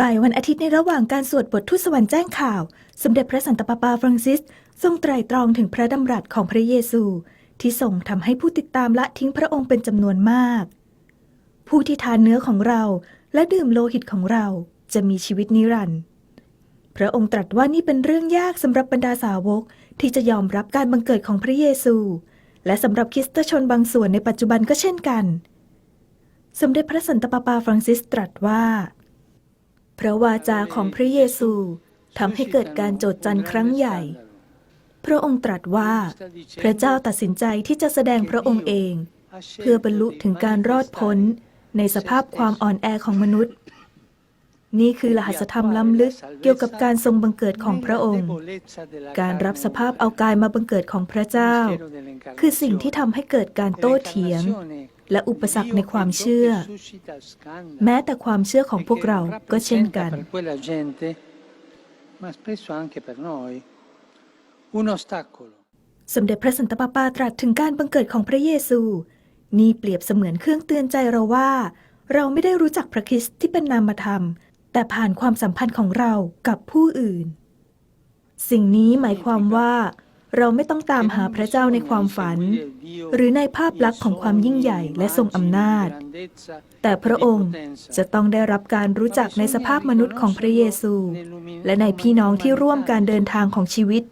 บ่ายวันอาทิตย์ในระหว่างการสวดบททุตสวรรค์แจ้งข่าว สมเด็จพระสันตะปาปาฟรังซิส ทรงไตร่ตรองถึงพระดำรัสของพระเยซู ที่ส่งทำให้ผู้ติดตามละทิ้งพระองค์เป็นจำนวนมาก ผู้ที่ทานเนื้อของเราและดื่มโลหิตของเราจะมีชีวิตนิรันดร์พระองค์ตรัสว่านี่เป็นเรื่องยากสำหรับบรรดาสาวกที่จะยอมรับการบังเกิดของพระเยซู และสำหรับคริสตชนบางส่วนในปัจจุบันก็เช่นกัน สมเด็จพระสันตะปาปาฟรังซิสตรัสว่า พระวาจาของพระเยซูทำให้เกิดการโจดจันครั้งใหญ่ พระองค์ตรัสว่า พระเจ้าตัดสินใจที่จะแสดงพระองค์เอง เพื่อบรรลุถึงการรอดพ้นในสภาพความอ่อนแอของมนุษย์ นี่คือรหัสธรรมล้ำลึกเกี่ยวกับการทรงบังเกิดของพระองค์ การรับสภาพเอากายมาบังเกิดของพระเจ้า คือสิ่งที่ทำให้เกิดการโต้เถียง และอุปสรรคในความเชื่อ แม้แต่ความเชื่อของพวกเราก็เช่นกัน สมเด็จพระสันตะปาปาตรัสถึงการบังเกิดของพระเยซู นี่เปรียบเสมือนเครื่องเตือนใจเราว่า เราไม่ได้รู้จักพระคริสต์ที่เป็นนามธรรม แต่ผ่านความสัมพันธ์ของเรากับผู้อื่น สิ่งนี้หมายความว่า เราไม่ต้องตามหาพระเจ้าในความฝัน หรือในภาพลักษณ์ของความยิ่งใหญ่และทรงอำนาจ แต่พระองค์จะต้องได้รับการรู้จักในสภาพมนุษย์ของพระเยซู และในพี่น้องที่ร่วมการเดินทางของชีวิต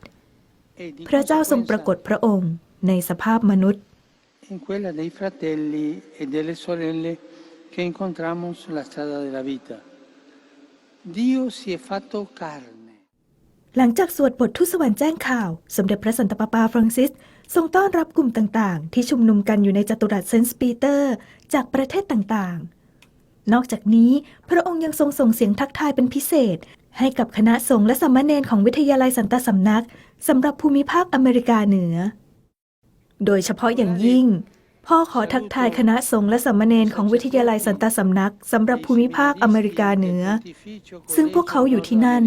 พระเจ้าทรงปรากฏพระองค์ในสภาพมนุษย์ in quella dei fratelli e delle sorelle che incontriamo sulla strada della vita. Dio si è fatto carne. หลังจากสวดบททุสวรรค์แจ้งข่าว สมเด็จพระสันตะปาปาฟรังซิส ทรงต้อนรับกลุ่มต่างๆ ที่ชุมนุมกันอยู่ในจัตุรัสเซนต์ปีเตอร์ จากประเทศต่างๆ นอกจากนี้พระองค์ยังทรงส่งเสียงทักทายเป็นพิเศษ ให้กับคณะสงฆ์และสามเณรของวิทยาลัยสันตสำนักสำหรับภูมิภาคอเมริกาเหนือ โดยเฉพาะอย่างยิ่ง พ่อขอทักทายคณะสงฆ์และสามเณรของวิทยาลัยสันตสำนักสำหรับภูมิภาคอเมริกาเหนือ ซึ่งพวกเขาอยู่ที่นั่น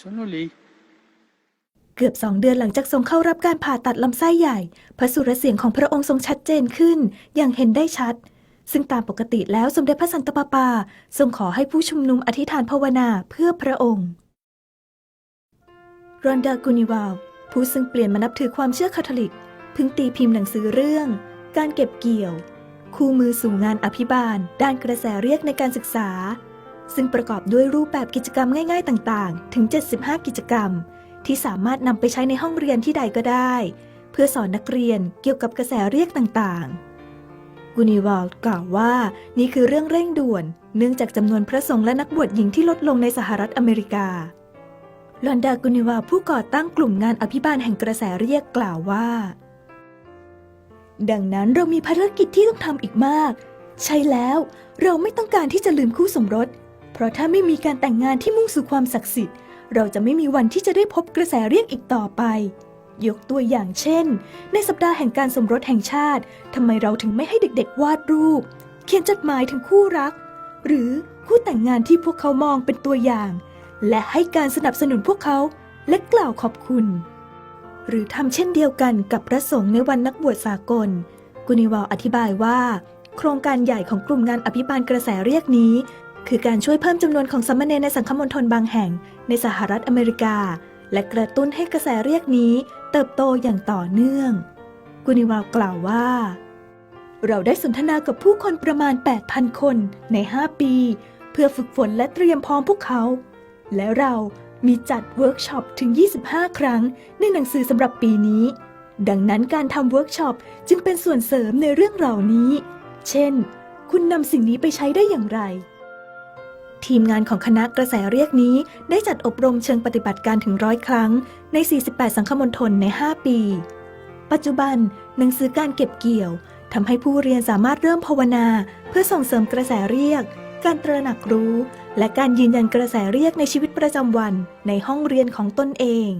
Sono lì เกือบสองเดือนหลังจากทรงเข้ารับการผ่าตัดลำไส้ใหญ่ พระสุรเสียงของพระองค์ทรงชัดเจนขึ้น อย่างเห็นได้ชัด ซึ่งตามปกติแล้วสมเด็จพระสันตะปาปา ทรงขอให้ผู้ชุมนุมอธิษฐานภาวนาเพื่อพระองค์ รอนดากูนิวาลผู้ซึ่งเปลี่ยนมานับถือความเชื่อคาทอลิกเพิ่งตีพิมพ์หนังสือเรื่อง การเก็บเกี่ยว คู่มือสู่งานอภิบาล ด้านกระแสเรียกในการศึกษา ซึ่งประกอบด้วยรูปแบบกิจกรรมง่ายๆต่างๆ ถึง 75 กิจกรรม ที่สามารถนำไปใช้ในห้องเรียนที่ใดก็ได้ เพื่อสอนนักเรียนเกี่ยวกับกระแสเรียกต่างๆกูนิวาลกล่าวว่านี่คือเรื่องเร่งด่วน เนื่องจากจำนวนพระสงฆ์และนักบวชหญิงที่ลดลงในสหรัฐอเมริกา ลอนดากุนิวาผู้ก่อตั้งกลุ่มงานอภิบาลแห่งกระแสเรียกกล่าวว่า ดังนั้นเรามีภารกิจที่ต้องทำอีกมาก ใช่แล้วเราไม่ต้องการที่จะลืมคู่สมรส เพราะถ้าไม่มีการแต่งงานที่มุ่งสู่ความศักดิ์สิทธิ์ เราจะไม่มีวันที่จะได้พบกระแสเรียกอีกต่อไป ยกตัวอย่างเช่น ในสัปดาห์แห่งการสมรสแห่งชาติทำไมเราถึงไม่ให้เด็กๆ วาดรูป เขียนจดหมายถึงคู่รัก หรือคู่แต่งงานที่พวกเขามองเป็นตัวอย่าง และให้การสนับสนุนพวกเขาและกล่าวขอบคุณ หรือทำเช่นเดียวกันกับพระสงฆ์ในวันนักบวชสากล กุนิวาลอธิบายว่า โครงการใหญ่ของกลุ่มงานอภิบาลกระแสเรียกนี้ คือการช่วยเพิ่มจำนวนของสามเณรในสังคมณฑลบางแห่งในสหรัฐอเมริกา และกระตุ้นให้กระแสเรียกนี้ เติบโตอย่างต่อเนื่อง กุนิวาลกล่าวว่า เราได้สนทนากับผู้คนประมาณ 8,000 คนใน 5 ปี เพื่อฝึกฝนและเตรียมพร้อมพวกเขา และเรามีจัดเวิร์กช็อปถึง 25 ครั้งในหนังสือสำหรับปีนี้ ดังนั้นการทำเวิร์กช็อปจึงเป็นส่วนเสริมในเรื่องเหล่านี้ เช่น คุณนำสิ่งนี้ไปใช้ได้อย่างไร ทีมงานของคณะกระแสเรียกนี้ได้จัดอบรมเชิงปฏิบัติการถึงร้อยครั้ง ใน 48 สังคมณฑลใน 5 ปี ปัจจุบันหนังสือการเก็บเกี่ยวทำให้ผู้เรียนสามารถเริ่มภาวนา เพื่อส่งเสริมกระแสเรียก การตระหนักรู้ และการยืนยันกระแสเรียกในชีวิตประจำวันในห้องเรียนของตนเอง